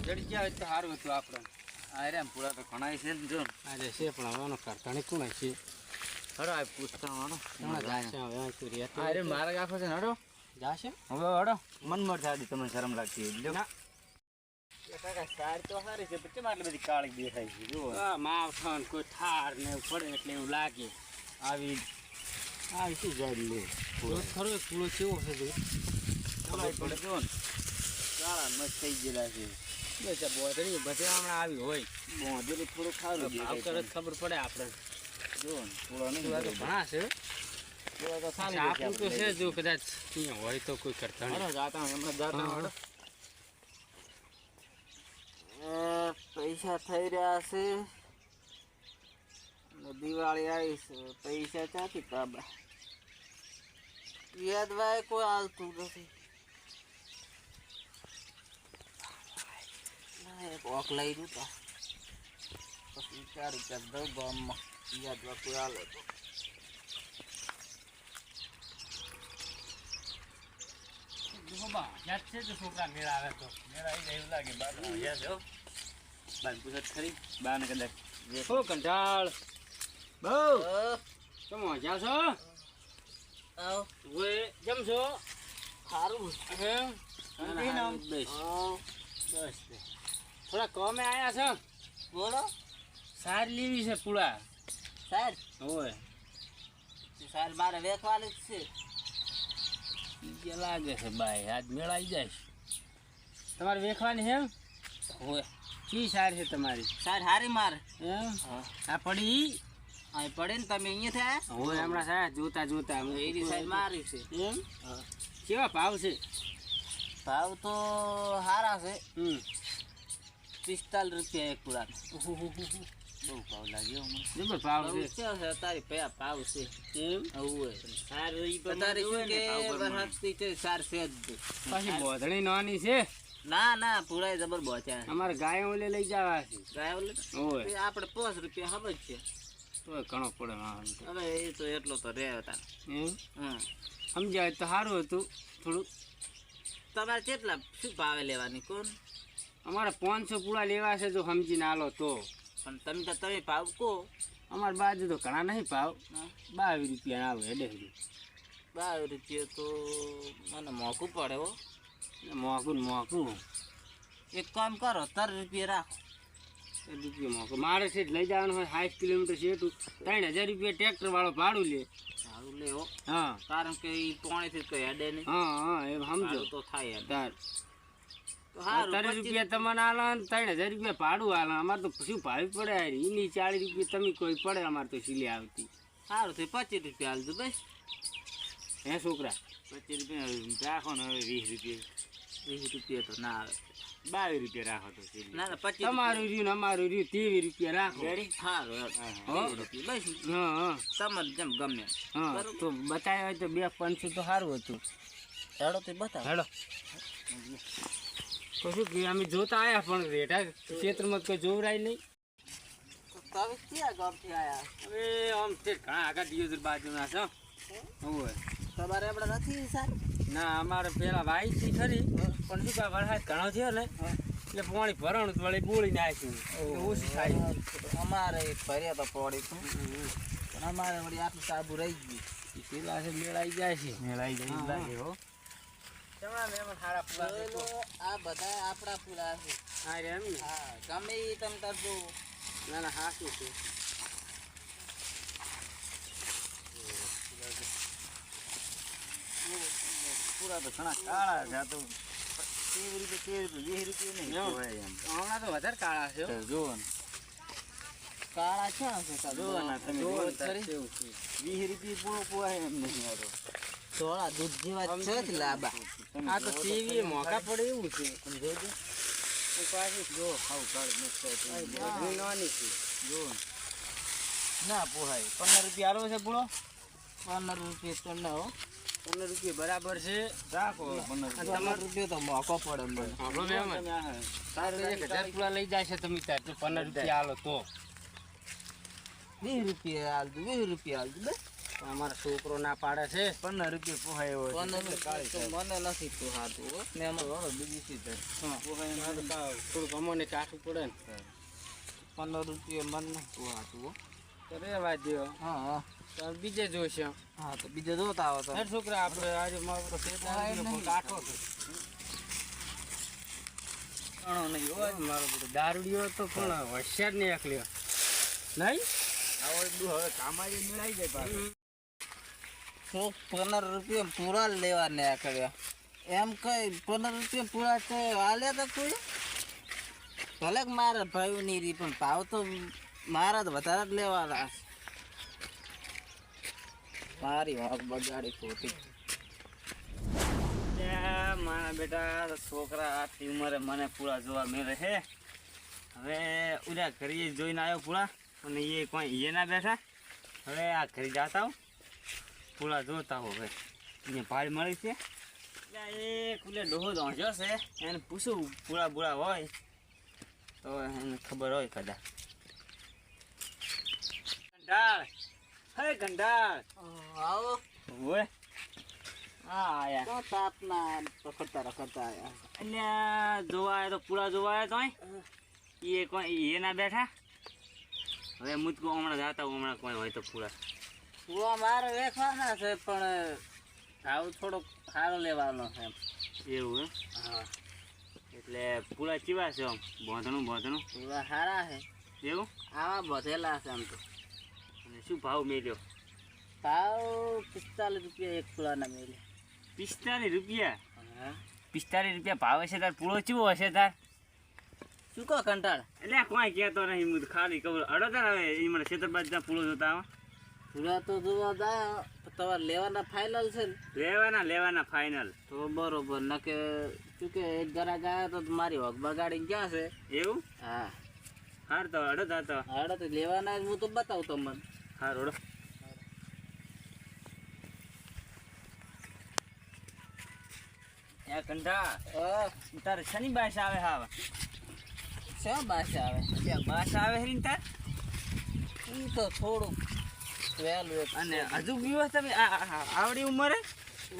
જડી હોય તો સારું હતું આપણે. આ રે પૂરા તો ઘણા છે ને જો. છે પણ હવે કરતાણી કોણ છે? હડો આ પૂછતા અરે મારા ગાફો છે હડો. જાશે? હવે હડો. મન મર તમને શરમ લાગતી હોય ના. સાર તો સારી છે પછી આટલી બધી કાળી દેખાય છે જુઓ. આ માવઠા કોઈ ઠાર ને પડે એટલે એવું લાગે. આવી આવી શું જાય લે? ખરો એક પૂળો કેવો છે જો. પડે જુઓ ને. કાળા મસ્ત થઈ ગયેલા છે. હમણાં આવી હોય. મોઢેલું થોડું ખારું ભાવ કરે ખબર પડે આપણે. ને થોડો તો ઘણા છે. આપણું તો છે. જો કદાચ હોય તો કોઈ કરતા નહીં. હમણાં જાતા એ પૈસા થઈ રહ્યા છે. દિવાળી આવી છે. પૈસા ક્યાંથી કાબા યાદ ભાઈ કોઈ હાલતું નથી. ના, એક ઓક લઈ રહ્યું તો. પછી ચાર રૂપિયા દઉં ગામમાં. યાદ ભાઈ કોઈ હાલે તો. છોકરા મેળ આવે તો? મેળા એવું લાગે બાર બાર પૂછત ખરી. બાર ને કદાચ ઓ કંટાળ. બહુ. તમે મજા છો? આવ ઓય કેમ છો? સારું હે? શાંતિ બસ બસ. થોડા કોમે આયા છો? બોલો. સાર લેવી છે પૂળા. સાહેબ ઓય. સાહેબ મારે વેચવાની જ છે. લાગે છે ભાઈ આજ મેળાઈ જાય તમારે વેખવાની છે હોય કી સાર છે તમારી? સાહેબ હારી મારે. હા. આ પડી અહીં પડે ને તમે અહીંયા થયા? હોય હમણાં સાહેબ જોતા જોતા એની સાઈડ મારી છે. એમ? કેવા ભાવ છે? ભાવ તો સારા છે. હમ. પિસ્તાલીસ રૂપિયા એક પુરા બહુ ભાવ લાગ્યો હમણાં ભાવ ભાવ છે છે તારી પયા ભાવ છે એમ હોય સાર તારે શું કે વરસાદથી છે સાર છે જ પાછી બોધણી નાની છે ના ના પૂરા જબર બોચ્યા અમારે ગાય ઓલે લઈ જવા છે ગાય ઓલે ઓય આપણે પાંચ રૂપિયા ખબર છે તો ઘણો પડે હા હવે એ તો એટલો તો રહે હતા હમ સમજાય તો સારું હતું થોડું તમારે કેટલા શું ભાવે લેવાની કોણ અમારે પાંચસો પૂળા લેવા છે જો સમજીને આલો તો. પણ તમે તો તમે ભાવ કહો અમારે બાજુ તો ઘણા નહીં ભાવ. બાવીસ રૂપિયા આવે હેડે બાવીસ રૂપિયા તો મને મોંઘું પડે હો. મોંઘું મોંઘું. એક કામ કરો તર રૂપિયા રાખો. રૂપિયા મોંઘું. મારે છે જ લઈ જવાનું હોય સાઠ કિલોમીટર છે એટલું. ત્રણ હજાર રૂપિયા ટ્રેક્ટર વાળો ભાડું લે. ભાડું લેવો હા. કારણ કે એ પોણેથી તો હેડે નહીં. હા હા એ સમજો. તો થાય તાર. ત્રણ રૂપિયા તમને આલે ત્રણ હજાર રૂપિયા ભાડું આલે. અમારે તો શું ભાવી પડે એની ચાલીસ રૂપિયા તમે કોઈ પડે અમારે તો સિલે આવતી. સારું થઈ પચીસ રૂપિયા હાલતું બસ હે છોકરા? પચીસ રૂપિયા રાખો ને હવે વીસ રૂપિયા. વીસ રૂપિયા તો ના આવે. બાવીસ રૂપિયા રાખો તો ના ના પચીસ તમારું રહ્યું ને અમારું રહ્યું ત્રેવીસ રૂપિયા રાખો. રેડી સારું હા. બસ. હા તમને તમારે જેમ ગમે. હા તો બતાવ્યા હોય તો બે પાંચસો તો સારું હતું. હેડો તો બતાવો. હેડો. તો શું કે અમે જોતા આયા પણ રેટા ક્ષેત્રમાં કોઈ જોવરાય નહીં. હવે આમ છે ઘણા આગળ દિયોદર બાજુના છો. હોય તમારે આપણે નથી સારું? ના અમારે પેલા વાઈ હતી ખરી પણ શું કાંઈ વરસાદ ઘણો થયો ને એટલે પાણી ભરણ વળી બોળી નાખ્યું. એટલે થાય. અમારે ફર્યા ભર્યા તો પડે પણ અમારે વળી આટલું સાબુ રહી ગયું. પેલા છે મેળાઈ જાય છે. મેળાઈ જાય લાગે હો. તમારા મહેમાન સારા પૂરા છે. આ બધા આપણા પૂરા છે. હા રે એમ ને? હા ગમે એ તમે કરજો ના ના છે. પૂરા તો ઘણા કાળા છે આ તો કેવી રીતે કેવી રીતે વીસ રૂપિયા નહીં? એમ. હમણાં તો વધારે કાળા છે. જુઓ કાળા ક્યાં છે તમે જુઓ? ને તમે જોવો. વીસ રૂપિયા પૂરો એમ નહીં આ તો દૂધ જેવા છે જ લાંબા. આ તો ટીવી મોંઘા પડે એવું છે. સમજો જો હાવ કાળ મસ્ત છે જો ના પોહાય. પંદર રૂપિયા આલો છે પૂરો પંદર રૂપિયા તો ના હો. પંદર રૂપિયા બરાબર છે. રાખો. પંદર રૂપિયા. તો મોકો પડે મને તારે એક હજાર પૂરા લઈ જાય છે તમે ત્યાં. તો પંદર રૂપિયા આલો તો. વીસ રૂપિયા આલતું વીસ રૂપિયા આલતું બસ. અમારો છોકરો ના પાડે છે. પંદર રૂપિયા પોહાય એવો મને નથી પોહાતું હો. ને એમાં હવે બીજી તો થોડુંક અમને કાઠું પડે ને. પંદર રૂપિયા મને નથી પોહાતું રેવા દ્યો. હા હા. બીજે જોઈશે હા તો બીજે જોતા આવો તો છોકરા આપણે આજે મારો કાઠો છે. નહીં હોય મારો બધો. દારૂડિયો તો પણ હોશિયાર નહીં એકલ્યો. નહીં? આવો હવે કામાજી મેળાઈ જાય પાછું. તો પંદર રૂપિયા પૂરા લેવા ને કર્યા એમ કઈ, પંદર રૂપિયા પૂરા છે હાલે તો કોઈ? ભલે મારે ભાઈ ની રી, પણ ભાવ તો મારા તો વધારે જ લેવાના મારી વાંક બગાડી ખોટી. મારા બેટા છોકરા આટલી ઉંમરે મને પૂરા જોવા મેળે છે. હવે ઉડા ઘરે જોઈને આવ્યો પૂરા, અને એ કોઈ એ ના બેઠા. હવે આ ઘરે જાતા હો પૂરા જોતા હો ભાઈ અહીંયા ભાડ મળી છે. એટલે એ કુલે ડોહો દોંચ્યો છે. એને પૂછું પૂરા બુરા હોય તો એને ખબર હોય કદાચ. ગંડાળ. હે ગંડાળ. આવો. હોય હા આયા. તાપના રખડતા રખડતા આયા. એટલે જોવાય તો પૂરા જોવા આવ્યા તોય? એ કોઈ એ ના બેઠા? હવે મુજકો હમણાં જાતા હમણાં કોઈ હોય તો પૂરા પૂરા મારે વેચવાના છે પણ ભાવ થોડોક સારો લેવાનો છે એમ. એવું હે હા. એટલે પૂરા ચીવા છે આમ? બોંધણું બોંધણું? પૂરા સારા છે. એવું? આવા બધેલા છે આમ તો. અને શું ભાવ મેળ્યો ભાવ પિસ્તાલીસ રૂપિયા એક પૂળાના મેળ્યા પિસ્તાલીસ રૂપિયા? હા. પિસ્તાલીસ રૂપિયા ભાવ હશે તાર? પૂળો ચીવો હશે તાર? શું કહો કંટાળ? એટલે કોઈ કહેતો નહીં હું ખાલી ખબર અડો તાર હવે એ મને ક્ષેત્રબાદ પૂરો જોતા આવા. પૂરા તો જોવા જાય તમારે લેવાના ફાઇનલ છે ને. લેવાના લેવાના ફાઇનલ તો બરોબર ન કે શું કે એક ગરા ગયા તો મારી વગ બગાડી ગયા છે. એવું? હા. હાર તો અડો તા તો. હાડો તો લેવાના જ હું તો બતાવું તમને. હા રોડો યા કંઠા તારે શની બાસ આવે હાવ? શા ભાષા આવે? બાસ આવે હરીને તાર? તો થોડું વહેલું અને હજુ પીવો તમે આવડી ઉંમરે?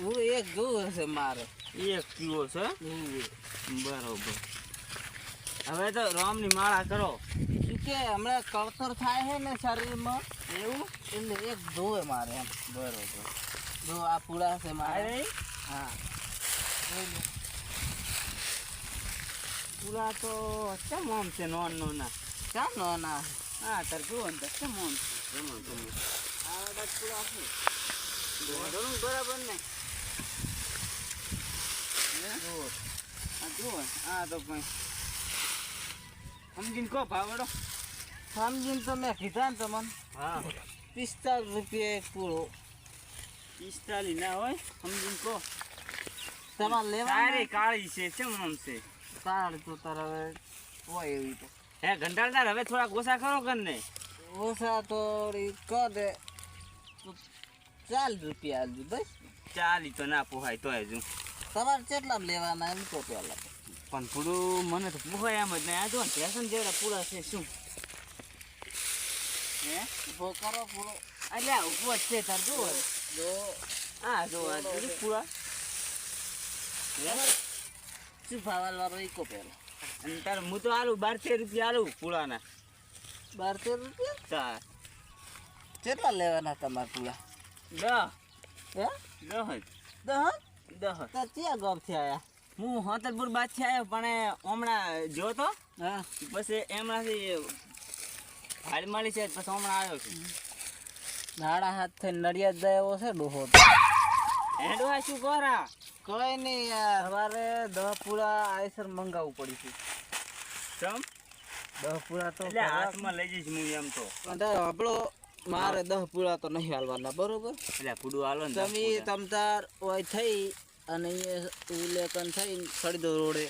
હું એક જોવું હશે મારે. એક પીવો છે બરોબર. હવે તો રામની માળા કરો. શું કે હમણાં કળતર થાય છે ને શરીરમાં? એવું? એટલે એક જોવે મારે એમ. બરોબર. જો આ પૂરા છે મારે. હા. પૂરા તો કેમ આમ છે નોન નોના ક્યાં નોના? હા તાર ને તાર કેમ આમ છે? બરાબર ને. આ તો કઈ સમજીને કહો ભાવડો સમજીને તો મેં કીધા ને તમને હા પિસ્તાલીસ રૂપિયા એક પૂરો ના હોય સમજીને કહો તમારે લેવા કાળી છે કેમ આમ છે તો તાર હવે હોય એવી તો હે ઘંટાળદાર હવે થોડા ઓછા કરો કર ને ઓછા તો કર દે તો ચાલીસ રૂપિયા આલજો બસ. ચાલી તો ના પોહાય તો હજુ તમારે કેટલા લેવાના એમ તો પહેલા પણ થોડું મને તો પોહાય એમ જ નહીં. આ જો ને ફેશન જેવડા પૂરા છે શું? હે? ઊભો કરો પૂરો એટલે આ ઊભો જ છે તાર જુઓ. જો હા જો આ પૂરા. શું ભાવ આલવાનો ઈકો પહેલો અને તાર હું તો આલું બારતેર રૂપિયા આલું પૂળાના બારતેર રૂપિયા? ચાર કેટલા લેવાના તમારે પૂરા દહ. હે? દહ દહ? દહ તો ક્યાં ગામથી આયા? હું હોતરપુર બાદથી આવ્યો પણ હમણાં જો તો. હા. પછી એમનાથી ભાડ મળી છે પછી હમણાં આવ્યો છું. નાડા હાથ થઈને નડિયાદ એવો છે ડોહો. હેડવા શું કરા? કોઈ નહીં યાર સવારે દહ પૂરા આયસર મંગાવવું પડી છે. ચમ? દહ પૂરા તો હાથમાં લઈ જઈશ હું એમ તો. આપણો મારે દસ પૂરા તો નહીં હાલવાના બરોબર? એટલે પૂડું હાલો ને તમે તમતાર હોય થઈ અને એ ઉલેકન થઈ ખરીદો રોડે.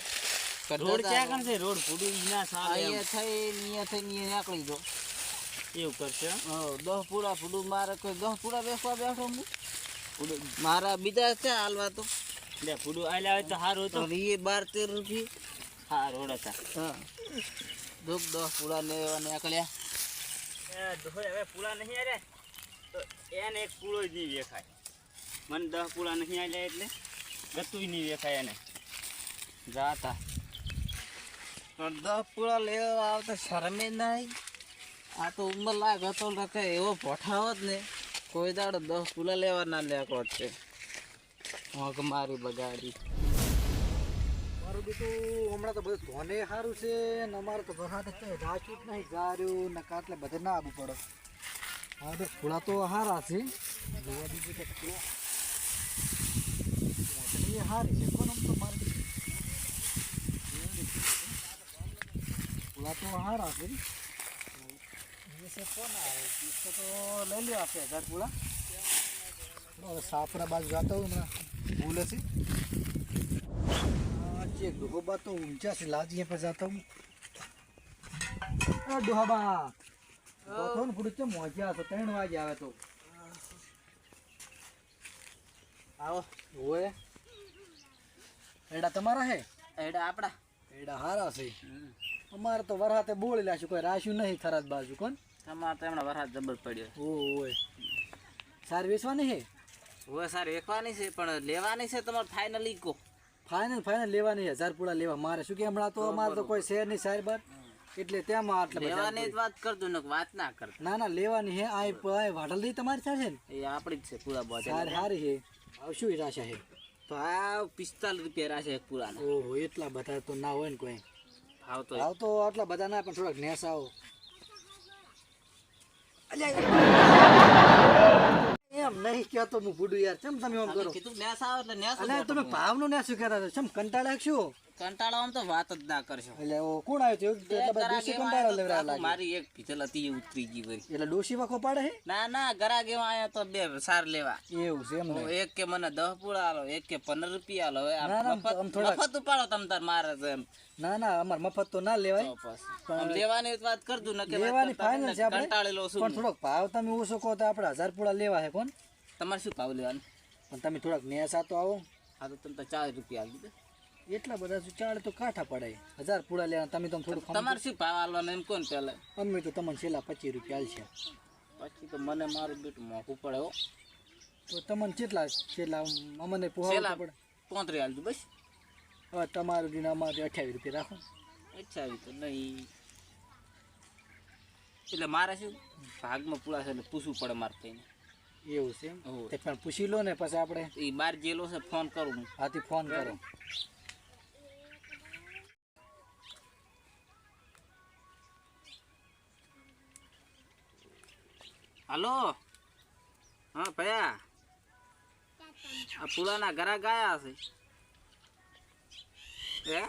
રોડ ક્યાં કરશે? રોડ પૂડું ના એમ. અહીંયા થઈ અહીંયા થઈ અહીંયા નીકળી જો એવું કરશે હં? હા દહ પૂડું મારે કોઈ દહ પુડા બેસવા બેઠો હું? મારા બીજા છે હાલવા તો. એટલે પૂડું આલ્યા હોય તો સારું તો એ બાર તેર રૂપિયા. હા રોડ હતા. હા. દુઃખ દહ પૂરા ને નીકળ્યા. ડોહે હવે પૂરા નહીં અરે તો એને એક પૂળો નહીં વેખાય. મને દસ પૂળા નહીં આવ્યા એટલે ગતું નહીં વેખાય એને. જાતા દસ પૂળા લેવા આવતા શરમે નહીં આ તો ઉંમર લાગ હતો ને એવો પઠાવો જ ને, કોઈ દાડો દસ પૂળા લેવા ના જ છે હોંક મારી બગાડી. મારું બીજું હમણાં તો બધું ધોને સારું છે, ને અમારે તો વરસાદ કઈ જ નહીં ગાર્યું ને કાટલે બધે ના આવવું પડે. હા, તો ફૂલા તો સારા છે. જોવા તો મોસમી સારી છે કોણ આમ તો મારે ફૂલા તો સારા છે. તો લઈ લે આપણે હજાર હવે સાપરા બાજુ જતા હોય હમણાં. ભૂલે છે. આજે ડોહબા तो ઊંચા છે લાજી પર જાતા હું. આ ડોહબા તો ને પૂરું કેમ મોજ્યા તો ત્રણ વાગે આવે તો. આવો ઓએ એડા તમારા હે? એડા આપડા. એડા હારા છે. અમારે તો વરહાતે બોળી લાશું કોઈ રાશ્યું નહીં ખરાજ બાજુ કોણ? તમારે તો એમણે વરહાત જબર પડ્યો. ઓય સાર વેચવાની હે? હવે સારી વેખવાની છે પણ લેવાની છે તમારે ફાઇનલી કો. ફાઇનલ ફાઇનલ લેવાની હજાર પૂળા લેવા મારે. શું કે હમણાં તો અમારે તો કોઈ શેર નહીં સાહેબ એટલે તેમાં આટલા લેવાની વાત કરજો ને વાત ના કર ના ના લેવાની હે આ વાટલ દી તમારી સાથે ને? એ આપણી જ છે પૂરા બોધે સારી હારી હે આવશું રાશા હે તો આ પિસ્તાલીસ રૂપિયા રાશે એક પૂરાના. ઓહો એટલા બધા તો ના હોય ને કોઈ. ભાવ તો ભાવ તો આટલા બધા ના પણ થોડાક નેસ આવો. એમ નહીં કહેતો હું બુડું યાર. ચમ તમે એમ કરો? કીધું ન્યાસ આવે એટલે ન્યાસ અને તમે ભાવનો ન્યાસ નેસ છો ચમ કંટાળા શું કંટાળો આમ તો વાત જ ના કરશો. એટલે કોણ આવ્યો છે? એટલે ડોશી કંટાળા લેવરા લાગે મારી એક પીતલ હતી એ ઉતરી ગઈ વળી. એટલે ડોશી વાખો પાડે હે? ના ના ગરા કેવા આયા તો બે સાર લેવા. એવું છે એમ એક કે મને દસ પૂળા આલો એક કે પંદર રૂપિયા આલો. હવે મફત મફત ઉપાડો તમ તાર મારે એમ. ના ના અમાર મફત તો ના લેવાય. આમ લેવાની વાત કરજો ને કે લેવાની ફાઇનલ છે આપણે. કંટાળેલો છું પણ થોડોક ભાવ તમે ઓછો કહો તો આપણે હજાર પૂળા લેવા હે કોણ? તમારે શું ભાવ લેવાનું? પણ તમે થોડાક નેસ તો આવો. આ તો તમે તો ચાલીસ રૂપિયા આપી દીધા એટલા બધા શું તો કાંઠા પડાય હજાર પૂળા લેવા તમે તો થોડું તમારે શું ભાવ આલવાનો એમ કોણ પેલા? અમે તો તમને છેલ્લા પચીસ રૂપિયા હાલશે પછી તો મને મારું બેટું મોંઘું પડે હો. તો તમને કેટલા છેલ્લા અમને પોહાવું પડે. પોંત્રી હાલજો બસ. હવે તમારું દિન અમારે અઠ્યાવીસ રૂપિયા રાખો. અઠ્યાવીસ તો નહીં. એટલે મારે શું? ભાગમાં પૂરા છે એટલે પૂછવું પડે મારે થઈને એવું છે એમ? પણ પૂછી લો ને પછી આપણે. એ બાર જેલો છે ફોન કરું હું. હાથી ફોન કરો. હાલો. હા, ભયા. આ પુરાના ઘરા ગયા છે હે?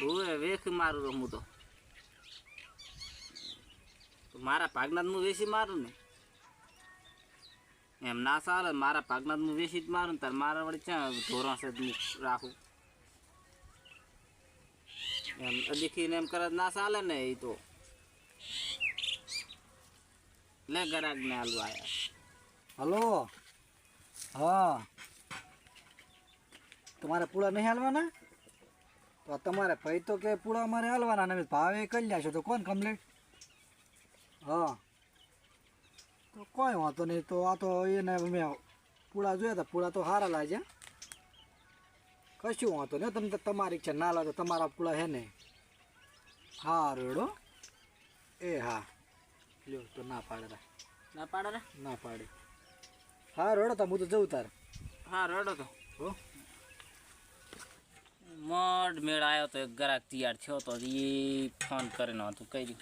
હોવે, વેખ મારું રમું તો. મારા ભાગનાથ હું વેસી મારું ને? એમ ના ચાલે, મારા ભાગનાથ હું વેસી જ મારું તાર મારા વડે ક્યાં ધોરણ છે રાખું? એમ દેખીને એમ કરે ના ચાલે ને એ તો. લે ગરાગ ને હાલવા આયા. હલો? હા. તમારે પૂળા નહીં હાલવાના? તો તમારે ભાઈ તો કે પૂળા અમારે હાલવાના ને ભાવે કરી લેશો. તો કોણ કમ્પ્લેટ હા. તો કોઈ વાંધો નહીં. તો આ તો એને મેં પૂળા જોયા હતા પૂળા તો સારા લાગ્યા કશું વાંધો નહીં. તમને તમારી ઈચ્છા ના લાગે. તમારા પૂળા હે ને? હા રેડો એ હા. લ્યો તો ના પાડે તા. ના પાડે ને ના પાડે. હા રડો તો હું તો જઉં તાર. હા રડો તો. હો? મડ મેળ આવ્યો તો એક ગ્રાહક તૈયાર થયો તો એ ફોન કરીને હતું કર્યું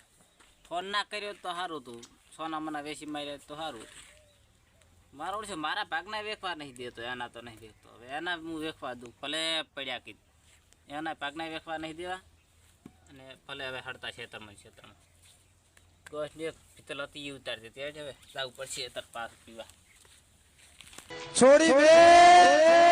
ફોન ના કર્યો તો સારું હતું. સોના મના વેસી માર્યા તો સારું મારો ઓળશે મારા ભાગના વેખવા નહીં દેતો એના તો નહીં વેચતો હવે એના હું વેખવા દઉં ભલે પડ્યા કીધું. એના ભાગના વેખવા નહીં દેવા અને ભલે હવે હડતા ક્ષેત્રમાં ને એક પિત્તલ હતી એ ઉતારી દીધી. હવે જવું પડશે તર પાસ પીવા. છોડી દે!